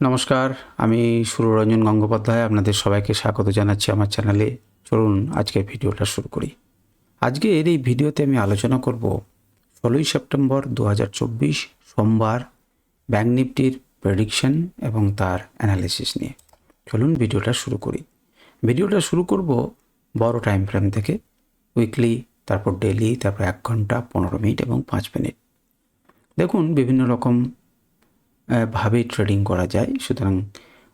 নমস্কার, আমি সুররঞ্জন গঙ্গোপাধ্যায়, আপনাদের সবাইকে স্বাগত জানাচ্ছি আমার চ্যানেলে। চলুন আজকের ভিডিওটা শুরু করি। আজকের এই ভিডিওতে আমি আলোচনা করব ষোলোই সেপ্টেম্বর দু হাজার চব্বিশ, সোমবার ব্যাঙ্ক নিফটির প্রেডিকশন এবং তার অ্যানালিসিস নিয়ে। চলুন ভিডিওটা শুরু করি। ভিডিওটা শুরু করব বড় টাইম ফ্রেম থেকে উইকলি তারপর ডেলি তারপর এক ঘণ্টা, পনেরো মিনিট এবং পাঁচ মিনিট। দেখুন, বিভিন্ন রকম ভাবে ট্রেডিং করা যায়। সুতরাং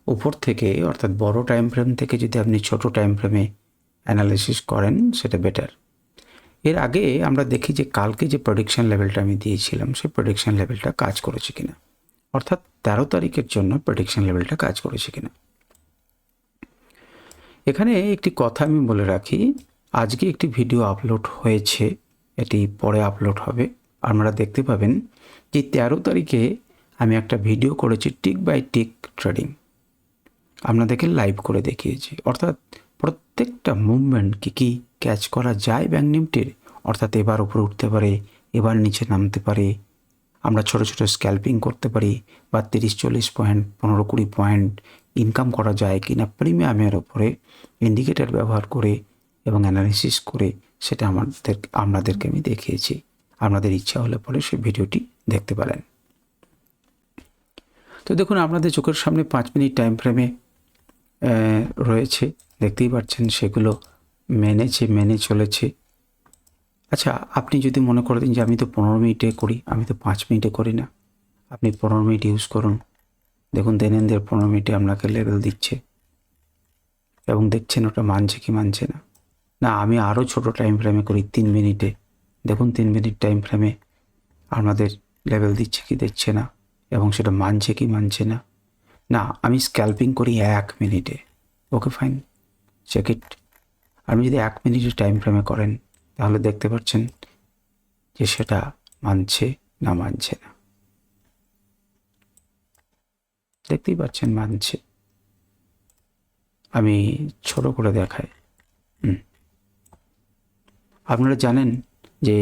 উপর থেকে, অর্থাৎ বড় টাইম ফ্রেম থেকে যদি আপনি ছোট টাইম ফ্রেমে অ্যানালিসিস করেন, সেটা বেটার এর আগে আমরা দেখি যে কালকে যে প্রডিকশন লেভেলটা আমি দিয়েছিলাম, সেই প্রডিকশন লেভেলটা কাজ করেছে কিনা। অর্থাৎ তেরো তারিখের জন্য প্রডিকশন লেভেলটা কাজ করেছে কিনা। এখানে একটি কথা আমি বলে রাখি, আজকে একটি ভিডিও আপলোড হয়েছে, এটি পরে আপলোড হবে। আপনারা দেখতে পাবেন যে তেরো তারিখে আমি একটা ভিডিও করেছি টিক বাই টিক ট্রেডিং আপনাদেরকে লাইভ করে দেখিয়েছি। অর্থাৎ প্রত্যেকটা মুভমেন্ট কি কি ক্যাচ করা যায় ব্যাঙ্ক নিফটির অর্থাৎ এবার উপরে উঠতে পারে, এবার নিচে নামতে পারে। আমরা ছোট ছোট স্ক্যাল্পিং করতে পারি বা তিরিশ, চল্লিশ পয়েন্ট পনেরো, কুড়ি পয়েন্ট ইনকাম করা যায় কি না প্রিমিয়ামের ওপরে ইন্ডিকেটর ব্যবহার করে এবং অ্যানালিসিস করে সেটা আমাদের, আপনাদেরকে আমি দেখিয়েছি। আপনাদের ইচ্ছা হলে পরে সেই ভিডিওটি দেখতে পারেন। তো দেখুন, আপনাদের চোখের সামনে পাঁচ মিনিট টাইম ফ্রেমে রয়েছে। দেখতেই পাচ্ছেন সেগুলো মেনেছে, মেনে চলেছে। আচ্ছা আপনি যদি মনে করে দিন যে আমি তো পনেরো মিনিটে করি, আমি তো পাঁচ মিনিটে করি না। আপনি পনেরো মিনিট ইউজ করুন। দেখুন দেনেন্দ্রের পনেরো মিনিটে আপনাকে লেভেল দিচ্ছে। এবং দেখছেন ওটা মানছে কি মানছে না। না, আমি আরও ছোট টাইম ফ্রেমে করি, তিন মিনিটে। দেখুন, তিন মিনিট টাইম ফ্রেমে আপনাদের লেভেল দিচ্ছে কি দিচ্ছে না। এবং সেটা মানছে কি মানছে না? না, আমি স্ক্যাল্পিং করি এক মিনিটে। ওকে ফাইন চেক ইট আপনি যদি এক মিনিটের টাইম ফ্রেমে করেন, তাহলে দেখতে পাচ্ছেন যে সেটা মানছে না মানছে না। দেখতেই পাচ্ছেন মানছে। আমি ছোট করে দেখাই। আপনারা জানেন যে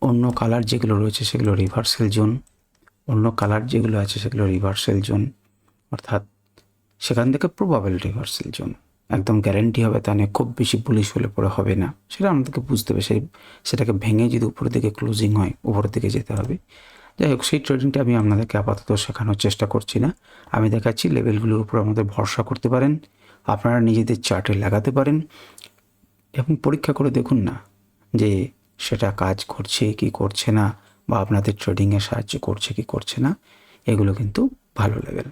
অন্য কালার যেগুলো রয়েছে সেগুলো রিভার্সাল জোন অন্য কালার যেগুলো আছে সেগুলো রিভার্সাল জোন অর্থাৎ সেখান থেকে প্রবাবেল রিভার্সাল জোন একদম গ্যারেন্টি হবে, তা নিয়ে খুব বেশি পুলিশ হলে পরে হবে না। সেটা আমাদেরকে বুঝতে হবে। সেই, সেটাকে ভেঙে যদি উপরের দিকে ক্লোজিং হয় উপরের দিকে যেতে হবে। যাই হোক, সেই ট্রেডিংটা আমি আপনাদেরকে আপাতত শেখানোর চেষ্টা করছি না। আমি দেখাচ্ছি লেভেলগুলোর উপর আমাদের ভরসা করতে পারেন, আপনারা নিজেদের চার্টে লাগাতে পারেন, এবং পরীক্ষা করে দেখুন না যে সেটা কাজ করছে কি করছে না। বা আপনাদের ট্রেডিংয়ে সাহায্য করছে কি করছে না, এগুলো কিন্তু ভালো লেভেল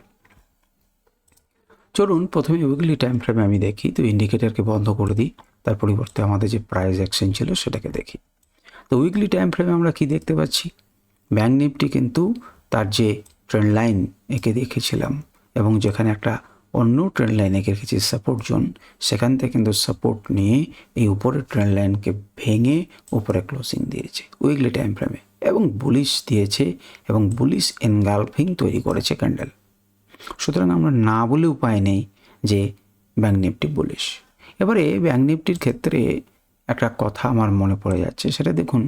চলুন প্রথমে উইকলি টাইম ফ্রেমে আমি দেখি, তো ইন্ডিকেটারকে বন্ধ করে দিই, তার পরিবর্তে আমাদের যে প্রাইস অ্যাকশন ছিল সেটাকে দেখি। তো উইকলি টাইম ফ্রেমে আমরা কি দেখতে পাচ্ছি? ব্যাঙ্ক নিফটি কিন্তু তার যে ট্রেন্ড লাইন এঁকে দেখেছিলাম এবং যেখানে একটা অন্য ট্রেন্ড লাইন এঁকে রেখেছি সাপোর্ট জোন সেখান থেকে কিন্তু সাপোর্ট নিয়ে এই উপরের ট্রেন লাইনকে ভেঙে উপরে ক্লোজিং দিয়েছে। উইকলি টাইম ফ্রেমে এবং বুলিশ দিয়েছে এবং বুলিশ এনগালফিং তৈরি করেছে ক্যান্ডেল। সুতরাং আমরা না বলে উপায় নেই যে ব্যাঙ্ক নিফটি বুলিশ এবারে ব্যাঙ্ক নিফটির ক্ষেত্রে একটা কথা আমার মনে পড়ে যাচ্ছে, সেটা দেখুন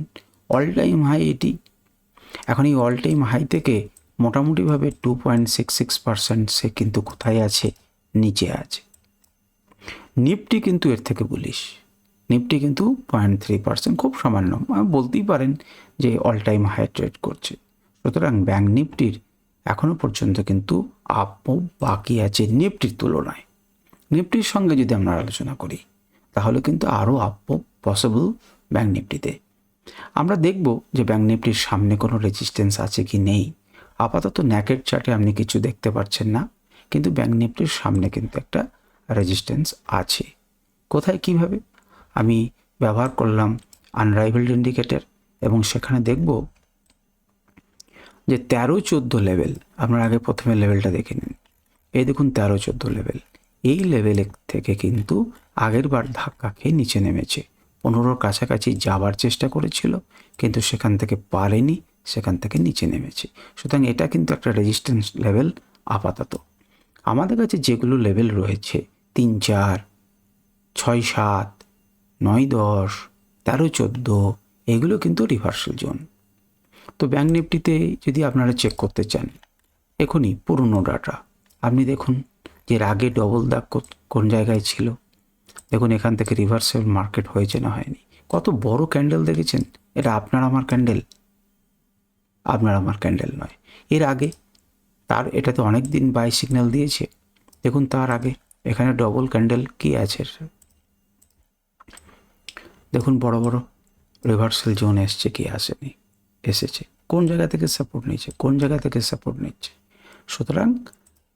অল টাইম হাই এটি। এখন এই অল টাইম হাই থেকে মোটামুটিভাবে two point six six percent সে কিন্তু কোথায় আছে? নিচে আছে। নিফটি কিন্তু এর থেকে বলিস নিফটি কিন্তু পয়েন্ট থ্রি পার্সেন্ট খুব সামান্য। বলতেই পারেন যে অল টাইম হাই ট্রেড করছে। সুতরাং ব্যাঙ্ক নিফটির এখনও পর্যন্ত কিন্তু আপ বাকি আছে নিফটির তুলনায়। নিফটির সঙ্গে যদি আমরা আলোচনা করি, তাহলে কিন্তু আরও আপ পসিবল ব্যাঙ্ক নিফটিতে। আমরা দেখব যে ব্যাঙ্ক নিফটির সামনে কোনো রেজিস্ট্যান্স আছে কি নেই। আপাতত ন্যাকেট চার্টে আপনি কিছু দেখতে পাচ্ছেন না, কিন্তু ব্যাঙ্ক নিফটির সামনে কিন্তু একটা রেজিস্ট্যান্স আছে। কোথায় কীভাবে? আমি ব্যবহার করলাম আনরাইভেলড ইন্ডিকেটর এবং সেখানে দেখব যে তেরো চোদ্দ লেভেল আপনার আগে প্রথমে লেভেলটা দেখে নিন। এই দেখুন তেরো চোদ্দ লেভেল এই লেভেল থেকে কিন্তু আগের বার ধাক্কা খেয়ে নিচে নেমেছে। পনেরোর কাছাকাছি যাবার চেষ্টা করেছিল, কিন্তু সেখান থেকে পারেনি, সেখান থেকে নিচে নেমেছে। সুতরাং এটা কিন্তু একটা রেজিস্ট্যান্স লেভেল আপাতত। আমাদের কাছে যেগুলো লেভেল রয়েছে, তিন চার, ছয় সাত, নয় দশ, তেরো চোদ্দ এগুলো কিন্তু রিভার্সাল জোন তো ব্যাঙ্ক নিফটিতে যদি আপনারা চেক করতে চান, এখনই পুরনো ডাটা আপনি দেখুন যে আগে ডবল দাগ কোন জায়গায় ছিল? দেখুন এখান থেকে রিভার্সাল মার্কেট হয়েছে না হয়নি। কত বড় ক্যান্ডেল দেখেছেন? এটা আপনার আমার ক্যান্ডেল আপনার আমার ক্যান্ডেল নয়। এর আগে তার এটাতে অনেক দিন বাই সিগন্যাল দিয়েছে। দেখুন তার আগে এখানে ডবল ক্যান্ডেল কি আছে? দেখুন বড় বড় রিভার্সাল জোন এসছে কি আসেনি? এসেছে। কোন জায়গা থেকে সাপোর্ট নিচ্ছে কোন জায়গা থেকে সাপোর্ট নিচ্ছে? সুতরাং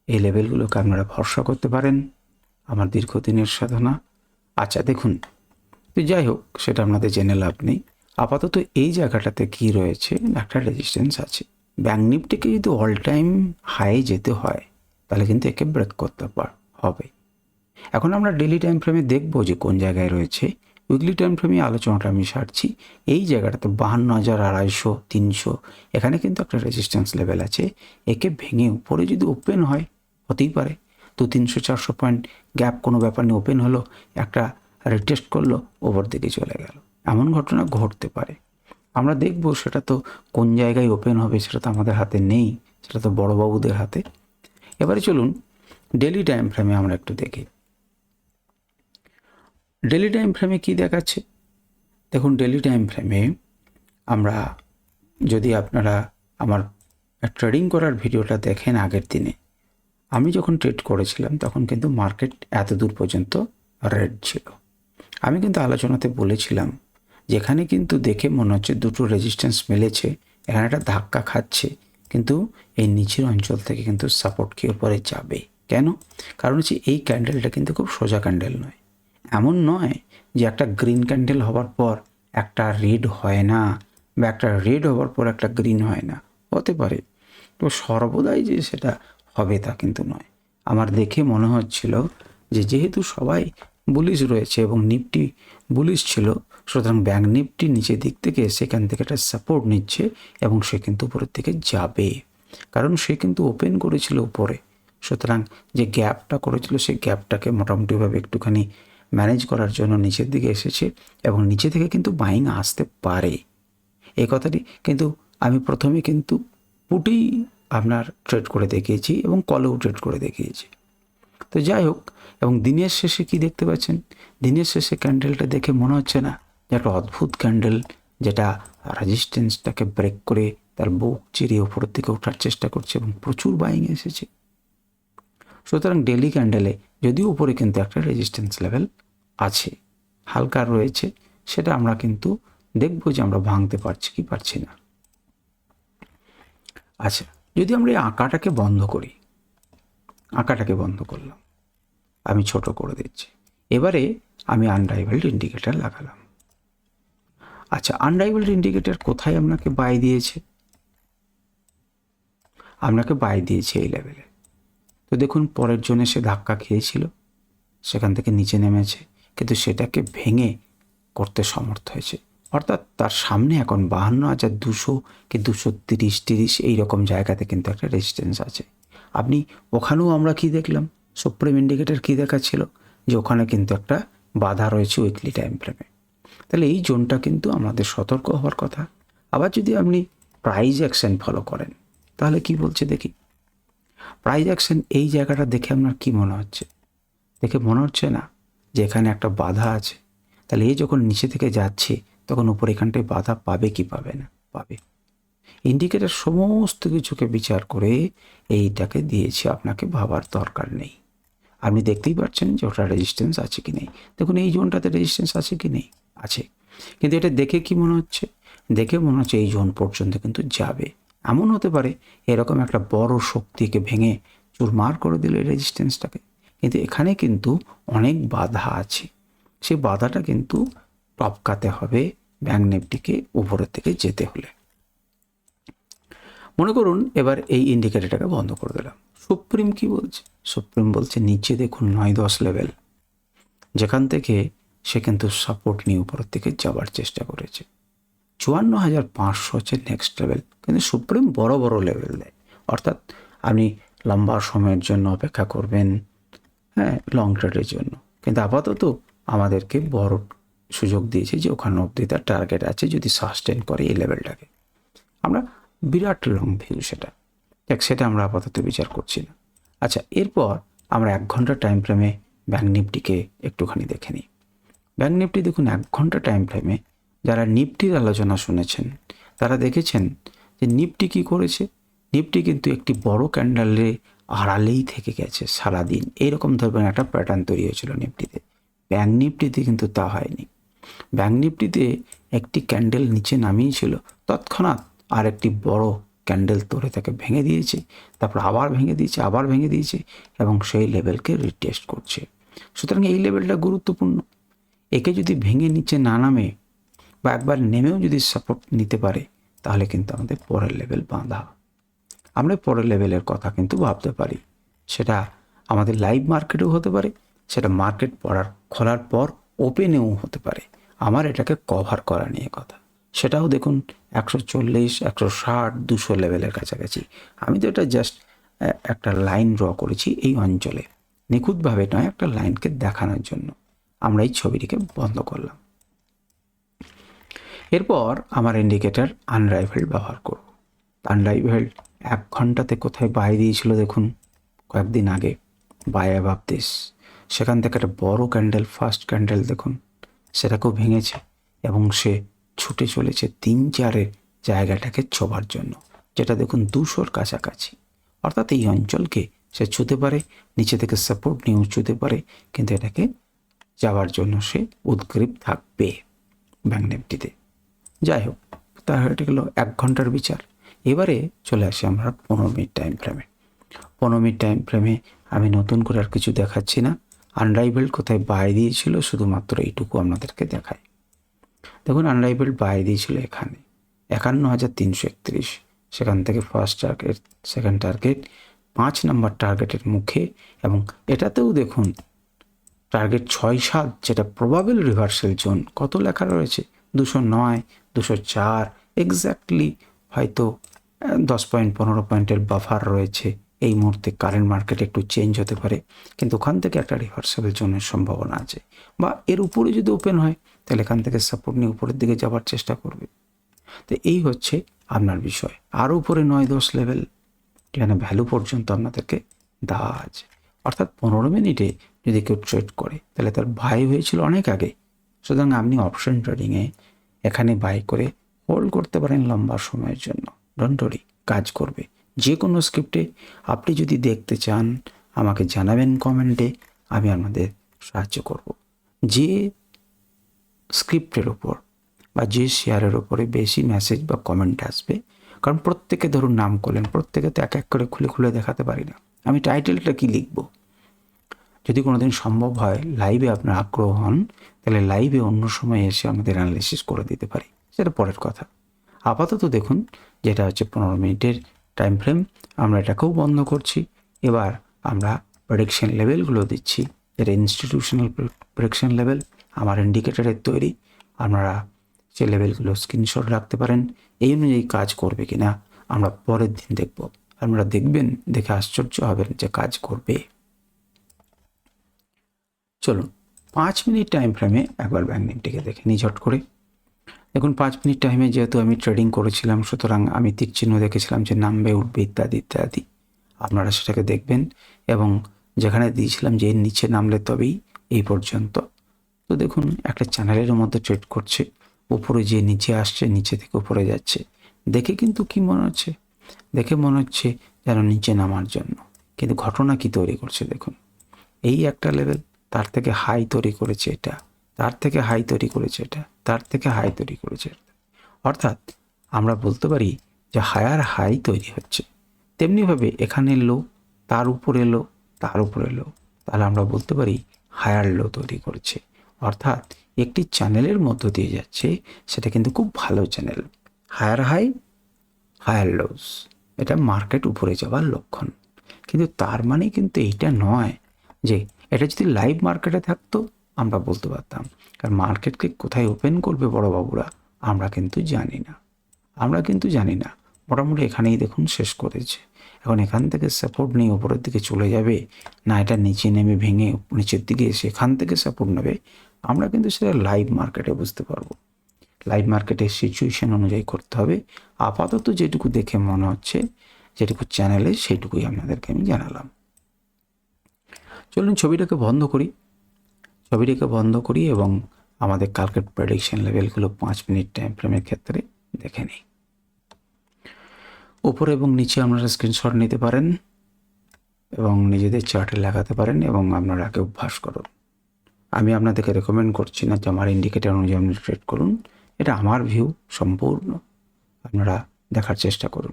এই লেভেলগুলোকে আপনারা ভরসা করতে পারেন। আমার দীর্ঘদিনের সাধনা। আচ্ছা দেখুন। তো যাই হোক, সেটা আপনাদের জেনে লাভ নেই। আপাতত এই জায়গাটাতে কি রয়েছে? একটা রেজিস্ট্যান্স আছে। ব্যাঙ্ক নিফটিকে যদি অল টাইম হাই যেতে হয়, তাহলে কিন্তু একে ব্রেক করতে পার, হবে। এখন আমরা ডেলি টাইম ফ্রেমে দেখব যে কোন জায়গায় রয়েছে। উইকলি টাইম ফ্রেমে আলোচনাটা আমি সারছি। এই জায়গাটাতে বাহান্ন হাজার আড়াইশো, তিনশো, এখানে কিন্তু একটা রেজিস্ট্যান্স লেভেল আছে। একে ভেঙে উপরে যদি ওপেন হয়, হতেই পারে। দু তিনশো চারশো পয়েন্ট গ্যাপ কোনো ব্যাপার নিয়ে ওপেন হলো, একটা রিটেস্ট করল, ওপর দিকে চলে গেল। এমন ঘটনা ঘটতে পারে। আমরা দেখব সেটা তো কোন জায়গায় ওপেন হবে সেটা তো আমাদের হাতে নেই, সেটা তো বড়বাবুদের হাতে। এবারে চলুন ডেলি টাইম ফ্রেমে আমরা একটু দেখি। ডেলি টাইম ফ্রেমে কী দেখাচ্ছে? দেখুন ডেলি টাইম ফ্রেমে আমরা যদি আপনারা আমার ট্রেডিং করার ভিডিওটা দেখেন আগের দিনে, আমি যখন ট্রেড করেছিলাম, তখন কিন্তু মার্কেট এত দূর পর্যন্ত রেড ছিল। আমি কিন্তু আলোচনাতে বলেছিলাম, যেখানে কিন্তু দেখে মনে হচ্ছে দুটো রেজিস্ট্যান্স মিলেছে, এখানে একটা ধাক্কা খাচ্ছে, কিন্তু এই নিচের অঞ্চল থেকে কিন্তু সাপোর্ট কি উপরে যাবে? কেন? কারণ হচ্ছে এই ক্যান্ডেলটা কিন্তু খুব সোজা ক্যান্ডেল নয়। এমন নয় যে একটা গ্রিন ক্যান্ডেল হওয়ার পর একটা রেড হয় না বা একটা রেড হওয়ার পর একটা গ্রিন হয় না। হতে পারে। তো সর্বদাই যে সেটা হবে তা কিন্তু নয়। আমার দেখে মনে হচ্ছিল যে যেহেতু সবাই বুলিশ রয়েছে এবং নিফটি বুলিশ ছিল, সুতরাং ব্যাঙ্ক নিফটি নিচের দিক থেকে সেখান থেকে একটা সাপোর্ট নিচ্ছে এবং সে কিন্তু উপরের দিকে যাবে। কারণ সে কিন্তু ওপেন করেছিল উপরে। সুতরাং যে গ্যাপটা করেছিল সেই গ্যাপটাকে মোটামুটিভাবে একটুখানি ম্যানেজ করার জন্য নিচের দিকে এসেছে এবং নিচে থেকে কিন্তু বাইং আসতে পারে। এই কথাটি কিন্তু আমি প্রথমে কিন্তু পুটেই আপনার ট্রেড করে দেখিয়েছি এবং কলেও ট্রেড করে দেখিয়েছি। তো যাই হোক, এবং দিনের শেষে কি দেখতে পাচ্ছেন? দিনের শেষে ক্যান্ডেলটা দেখে মনে হচ্ছে না যে একটা অদ্ভুত ক্যান্ডেল যেটা রেজিস্ট্যান্সটাকে ব্রেক করে তার বুক চিরিয়ে উপরের দিকে ওঠার চেষ্টা করছে এবং প্রচুর বাইং এসেছে। সুতরাং ডেলি ক্যান্ডেলে যদিও উপরে কিন্তু একটা রেজিস্ট্যান্স লেভেল আছে, হালকা রয়েছে, সেটা আমরা কিন্তু দেখব যে আমরা ভাঙতে পারছি কি পারছি না। আচ্ছা যদি আমরা এই আঁকাটাকে বন্ধ করি, আঁকাটাকে বন্ধ করলাম, আমি ছোট করে দিচ্ছি, এবারে আমি আনরাইভেলড ইন্ডিকেটার লাগালাম। আচ্ছা আনরাইভেলড ইন্ডিকেটার কোথায় আপনাকে বাই দিয়েছে? আপনাকে বাই দিয়েছে এই লেভেলে তো দেখুন, পরের জন্য সে ধাক্কা খেয়েছিল, সেখান থেকে নিচে নেমেছে। কিন্তু সেটাকে ভেঙে করতে সমর্থ হয়েছে। অর্থাৎ তার সামনে এখন বাহান্ন হাজার দুশো কি দুশো তিরিশ তিরিশ এইরকম জায়গাতে কিন্তু একটা রেজিস্ট্যান্স আছে। আপনি ওখানেও আমরা কি দেখলাম? সুপ্রিম ইন্ডিকেটার কী দেখাচ্ছিল? যে ওখানে কিন্তু একটা বাধা রয়েছে উইকলি টাইম ফ্রেমে তাহলে এই জোনটা কিন্তু আমাদের সতর্ক হওয়ার কথা। আবার যদি আপনি প্রাইজ অ্যাকশন ফলো করেন, তাহলে কি বলছে দেখি? প্রাইজ অ্যাকশন এই জায়গাটা দেখে আপনার কি মনে হচ্ছে? দেখে মনে হচ্ছে না? যে এখানে একটা বাধা আছে, তাহলে এই যখন নিচে থেকে যাচ্ছে, তখন উপর এখানটায় বাধা পাবে কি পাবে না? পাবে। ইন্ডিকেটার সমস্ত কিছুকে বিচার করে এইটাকে দিয়েছে, আপনাকে ভাবার দরকার নেই। আপনি দেখতেই পাচ্ছেন যে ওটা রেজিস্ট্যান্স আছে কি নেই। দেখুন, এই জোনটাতে রেজিস্ট্যান্স আছে কি নেই? আছে। কিন্তু এটা দেখে কি মনে হচ্ছে? দেখে মনে হচ্ছে এই জোন পর্যন্ত কিন্তু যাবে। এমন হতে পারে, এরকম একটা বড় শক্তিকে ভেঙে চুরমার করে দিল এই রেজিস্ট্যান্সটাকে কিন্তু এখানে কিন্তু অনেক বাধা আছে। সেই বাধাটা কিন্তু টপকাতে হবে ব্যাঙ্ক নিফটিকে উপরের থেকে যেতে হলে। মনে করুন এবার এই ইন্ডিকেটরটাকে বন্ধ করে দিলাম। সুপ্রিম কি বলছে? সুপ্রিম বলছে নিচে দেখুন নয় দশ লেভেল যেখান থেকে সে কিন্তু সাপোর্ট নিয়ে উপরের দিকে যাওয়ার চেষ্টা করেছে। চুয়ান্ন হাজার পাঁচশো হচ্ছে নেক্সট লেভেল কিন্তু সুপ্রিম বড় বড় লেভেল দেয়। অর্থাৎ আপনি লম্বা সময়ের জন্য অপেক্ষা করবেন হ্যাঁ লং ট্রেডের জন্য। কিন্তু আপাতত আমাদেরকে বড় সুযোগ দিয়েছে যে ওখানে অবধি তার টার্গেট আছে যদি সাস্টেন করে এই লেভেলটাকে আমরা বিরাট লং ভিউ সেটা। দেখ, সেটা আমরা আপাতত বিচার করছি না। আচ্ছা এরপর আমরা এক ঘণ্টা টাইম ফ্রেমে ব্যাঙ্ক নিফটিকে একটুখানি দেখে নিই। ব্যাঙ্ক নিফটি দেখুন, এক ঘণ্টা টাইম ফ্রেমে যারা নিফটির আলোচনা শুনেছেন, তারা দেখেছেন যে নিফটি কি করেছে? নিফটি কিন্তু একটি বড় ক্যান্ডেলে আড়ালেই থেকে গেছে সারাদিন। এইরকম ধরনের একটা প্যাটার্ন তৈরি হয়েছিল নিফটিতে। ব্যাঙ্ক নিফটিতে কিন্তু তা হয়নি। ব্যাঙ্ক নিফটিতে একটি ক্যান্ডেল নিচে নামিয়েছিল তৎক্ষণাৎ আর একটি বড় ক্যান্ডেল তোরে তাকে ভেঙে দিয়েছে। তারপর আবার ভেঙে দিয়েছে, আবার ভেঙে দিয়েছে এবং সেই লেভেলকে রিটেস্ট করছে। সুতরাং এই লেভেলটা গুরুত্বপূর্ণ। একে যদি ভেঙে নিচে না নামে বা একবার নেমেও যদি সাপোর্ট নিতে পারে, তাহলে কিন্তু আমাদের পরের লেভেল বাঁধা আমরা পরের লেভেলের কথা কিন্তু ভাবতে পারি। সেটা আমাদের লাইভ মার্কেটেও হতে পারে, সেটা মার্কেট পড়ার, খোলার পর ওপেনেও হতে পারে। আমার এটাকে কভার করা নিয়ে কথা। সেটাও দেখুন, একশো চল্লিশ, একশো ষাট, দুশো লেভেলের কাছাকাছি। আমি তো এটা জাস্ট একটা লাইন ড্র করেছি এই অঞ্চলে। নিখুঁতভাবে নয়, একটা লাইনকে দেখানোর জন্য। আমরা এই ছবিটিকে বন্ধ করলাম। এরপর আমার ইন্ডিকেটার আনরাইভেল্ড ব্যবহার করব। আনরাইভেল্ড এক ঘন্টাতে কোথায় বাই দিয়েছিল দেখুন, কয়েকদিন আগে, বাই অ্যাভাব দিস। সেখান থেকে একটা বড় ক্যান্ডেল, ফার্স্ট ক্যান্ডেল দেখুন, সেটাকেও ভেঙেছে এবং সে ছুটে চলেছে তিন চারের জায়গাটাকে ছোবার জন্য, যেটা দেখুন দুশোর কাছাকাছি। অর্থাৎ এই অঞ্চলকে সে ছুতে পারে, নিচে থেকে সাপোর্ট নিয়ে উঁচুতে পারে, কিন্তু এটাকে যাওয়ার জন্য সে উদ্গ্রীব থাকবে ব্যাঙ্ক যাই হোক, তাহলে এটা গেলো এক ঘণ্টার বিচার। এবারে চলে আসি আমরা পনেরো মিনিট টাইম ফ্রেমে পনেরো মিনিট টাইম ফ্রেমে আমি নতুন করে আর কিছু দেখাচ্ছি না। আনরাইভেল কোথায় বাই দিয়েছিল শুধুমাত্র এইটুকু আপনাদেরকে দেখায় দেখুন আনরাইভেল বাই দিয়েছিল এখানে। একান্ন হাজার তিনশো একত্রিশ। সেখান থেকে ফার্স্ট টার্গেট সেকেন্ড টার্গেট পাঁচ নাম্বার টার্গেটের মুখে এবং এটাতেও দেখুন টার্গেট ছয় সাত, যেটা প্রবাবেল রিভার্সাল জোন কত লেখা রয়েছে? দুশো নয়, দুশো চার এক্স্যাক্টলি হয়তো দশ পয়েন্ট, পনেরো পয়েন্টের বাফার রয়েছে। এই মুহূর্তে কারেন্ট মার্কেট একটু চেঞ্জ হতে পারে, কিন্তু ওখান থেকে একটা রিভার্সেবল জোনের সম্ভাবনা আছে। বা এর উপরে যদি ওপেন হয়, তাহলে এখান থেকে সাপোর্ট নিয়ে উপরের দিকে যাওয়ার চেষ্টা করবে। তো এই হচ্ছে আপনার বিষয়। আরও উপরে নয় দশ লেভেল যেখানে ভ্যালু পর্যন্ত আপনাদেরকে দেওয়া আছে। অর্থাৎ পনেরো মিনিটে যদি কেউ ট্রেড করে, তাহলে তার বাই হয়েছিল অনেক আগে। সুতরাং আপনি অপশন ট্রেডিংয়ে এখানে বাই করে হোল্ড করতে পারেন লম্বা সময়ের জন্য। ডন্টরি কাজ করবে। যে কোনো স্ক্রিপ্টে আপনি যদি দেখতে চান, আমাকে জানাবেন কমেন্টে, আমি আপনাদের সাহায্য করব। যে স্ক্রিপ্টের ওপর বা যে শেয়ারের ওপরে বেশি মেসেজ বা কমেন্ট আসবে, কারণ প্রত্যেকে ধরুন নাম করলেন, প্রত্যেকে তো এক এক করে খুলে খুলে দেখাতে পারি না। আমি টাইটেলটা কি লিখব? যদি কোনো দিন সম্ভব হয় লাইভে আপনার আগ্রহ হন, তাহলে লাইভে অন্য সময় এসে আমাদের অ্যানালিসিস করে দিতে পারি। সেটা পরের কথা। আপাতত দেখুন, যেটা হচ্ছে পনেরো মিনিটের টাইম ফ্রেম আমরা এটাকেও বন্ধ করছি। এবার আমরা প্রেডিকশন লেভেলগুলো দিচ্ছি। যেটা ইনস্টিটিউশনাল প্রেডিকশন লেভেল আমার ইন্ডিকেটারের তৈরি। আপনারা সে লেভেলগুলো স্ক্রিনশট রাখতে পারেন। এই অনুযায়ী কাজ করবে কি না আমরা পরের দিন দেখব। আপনারা দেখবেন, দেখে আশ্চর্য হবেন যে কাজ করবে। চলুন, পাঁচ মিনিট টাইম ফ্রেমে একবার ব্যাঙ্ক দেখে নিই ঝট করে। দেখুন পাঁচ মিনিট টাইমে যেহেতু আমি ট্রেডিং করেছিলাম, সুতরাং আমি তীর চিহ্ন দেখেছিলাম যে নামবে, উঠবে ইত্যাদি ইত্যাদি। আপনারা সেটাকে দেখবেন এবং যেখানে দিয়েছিলাম যে নিচে নামলে তবেই এই পর্যন্ত। তো দেখুন, একটা চ্যানেলের মধ্যে ট্রেড করছে, উপরে যে নিচে আসছে, নিচে থেকে উপরে যাচ্ছে। দেখে কিন্তু কি মনে হচ্ছে? দেখে মনে হচ্ছে যেন নিচে নামার জন্য। কিন্তু ঘটনা কি তৈরি করছে দেখুন। এই একটা লেভেল তার থেকে হাই তৈরি করেছে এটা। তার থেকে হাই তৈরি করেছে এটা, তার থেকে হাই তৈরি করেছে অর্থাৎ আমরা বলতে পারি যে হায়ার হাই তৈরি হচ্ছে। তেমনিভাবে এখানে লো তার উপরে লো তার উপরে লো তাহলে আমরা বলতে পারি হায়ার লো তৈরি করছে। অর্থাৎ একটি চ্যানেলের মধ্য দিয়ে যাচ্ছে, সেটা কিন্তু খুব ভালো channel higher high higher lows এটা মার্কেট উপরে যাওয়ার লক্ষণ। কিন্তু তার মানে কিন্তু এইটা নয় যে এটা যদি লাইভ মার্কেটে থাকতো আমরা বলতে পারতাম। কারণ মার্কেটকে কোথায় ওপেন করবে বড় বাবুরা, আমরা কিন্তু জানি না। আমরা কিন্তু জানি না। মোটামুটি এখানেই দেখুন শেষ করেছে। এখন এখান থেকে সাপোর্ট নিয়ে ওপরের দিকে চলে যাবে না, এটা নিচে নেমে ভেঙে নিচের দিকে এসে এখান থেকে সাপোর্ট নেবে, আমরা কিন্তু সেটা লাইভ মার্কেটে বুঝতে পারব। লাইভ মার্কেটের সিচুয়েশন অনুযায়ী করতে হবে। আপাতত যেটুকু দেখে মনে হচ্ছে, যেটুকু চ্যানেলে সেইটুকুই আপনাদেরকে আমি জানালাম। চলুন ছবিটাকে বন্ধ করি। ছবিটাকে বন্ধ করি এবং আমাদের কালকের প্রেডিকশন লেভেলগুলো পাঁচ মিনিট টাইম ফ্রেমের ক্ষেত্রে দেখে নিই। উপরে এবং নিচে আপনারা স্ক্রিনশট নিতে পারেন এবং নিজেদের চার্টে লাগাতে পারেন এবং আপনারা আগে অভ্যাস করুন। আমি আপনাদেরকে রেকমেন্ড করছি না যে আমার ইন্ডিকেটার অনুযায়ী আপনি ট্রেড করুন। এটা আমার ভিউ সম্পূর্ণ। আপনারা দেখার চেষ্টা করুন।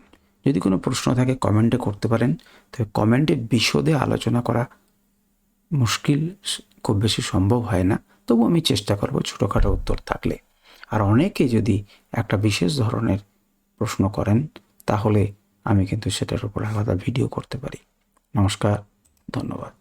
যদি কোনো প্রশ্ন থাকে কমেন্টে করতে পারেন। তবে কমেন্টে বিশদে আলোচনা করা মুশকিল খুব বেশি সম্ভব হয় না। তবু আমি চেষ্টা করব ছোটোখাটো উত্তর থাকলে। আর অনেকে যদি একটা বিশেষ ধরনের প্রশ্ন করেন, তাহলে আমি কিন্তু সেটার উপর আলাদা ভিডিও করতে পারি। নমস্কার, ধন্যবাদ।